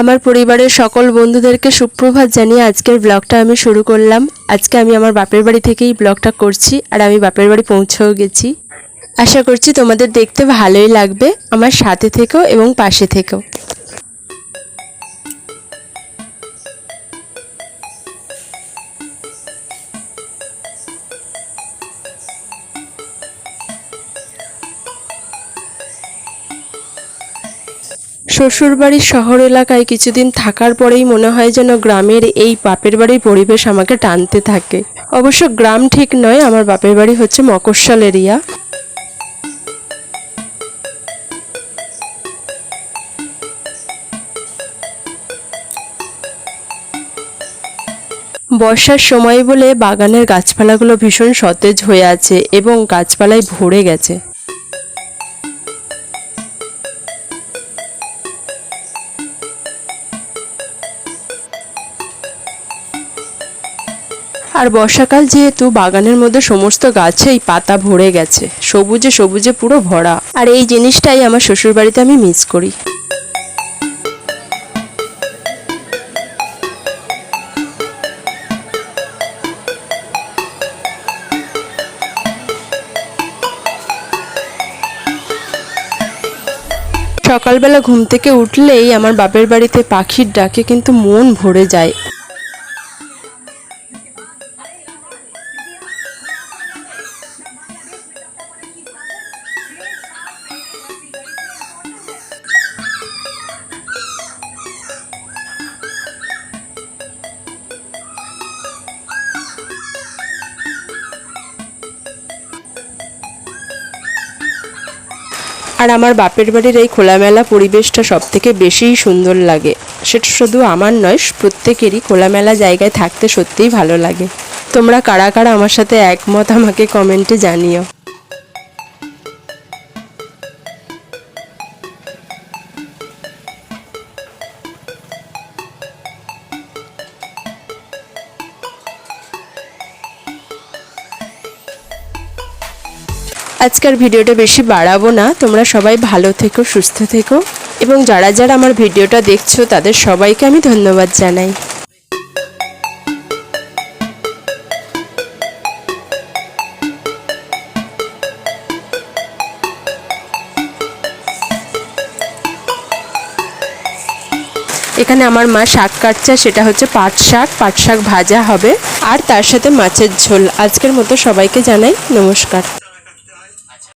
আমার পরিবারের সকল বন্ধুদেরকে সুপ্রভাত জানিয়ে আজকের ব্লগটা আমি শুরু করলাম। আজকে আমি আমার বাপের বাড়ি থেকেই ব্লগটা করছি আর আমি বাপের বাড়ি পৌঁছেও গেছি। আশা করছি তোমাদের দেখতে ভালোই লাগবে আমার সাথে থেকেও এবং পাশে থেকেও। শ্বশুরবাড়ির শহর এলাকায় কিছুদিন থাকার পরেই মনে হয় যেন গ্রামের এই বাপের বাড়ির পরিবেশ আমাকে টানতে থাকে। অবশ্য গ্রাম ঠিক নয়, আমার বাপের বাড়ি হচ্ছে মকস্বল এরিয়া। বর্ষার সময় বলে বাগানের গাছপালাগুলো ভীষণ সতেজ হয়ে আছে এবং গাছপালায় ভরে গেছে। আর বর্ষাকাল যেহেতু, বাগানের মধ্যে সমস্ত গাছেই পাতা ভরে গেছে। সবুজে সবুজে পুরো ভরা। আর এই জিনিসটাই আমার শ্বশুরবাড়িতে আমি মিস করি। সকালবেলা ঘুম থেকে উঠলেই আমার বাপের বাড়িতে পাখির ডাকে কিন্তু মন ভরে যায়। আর আমার বাপের বাড়ির এই খোলামেলা পরিবেশটা সব থেকে বেশিই সুন্দর লাগে। সেটা শুধু আমার নয়, প্রত্যেকেরই খোলামেলা জায়গায় থাকতে সত্যিই ভালো লাগে। তোমরা কারা কারা আমার সাথে একমত আমাকে কমেন্টে জানিও। আজকের ভিডিওটা বেশি বাড়াবো না। তোমরা সবাই ভালো থেকো, সুস্থ থেকো। এবং যারা যারা আমার ভিডিওটা দেখছ, তাদের সবাইকে আমি ধন্যবাদ জানাই। এখানে আমার মা শাক কাটছে, সেটা হচ্ছে পাট শাক। পাট শাক ভাজা হবে। আর তার সাথে মাছের ঝোল। আজকের মতো সবাইকে জানাই নমস্কার।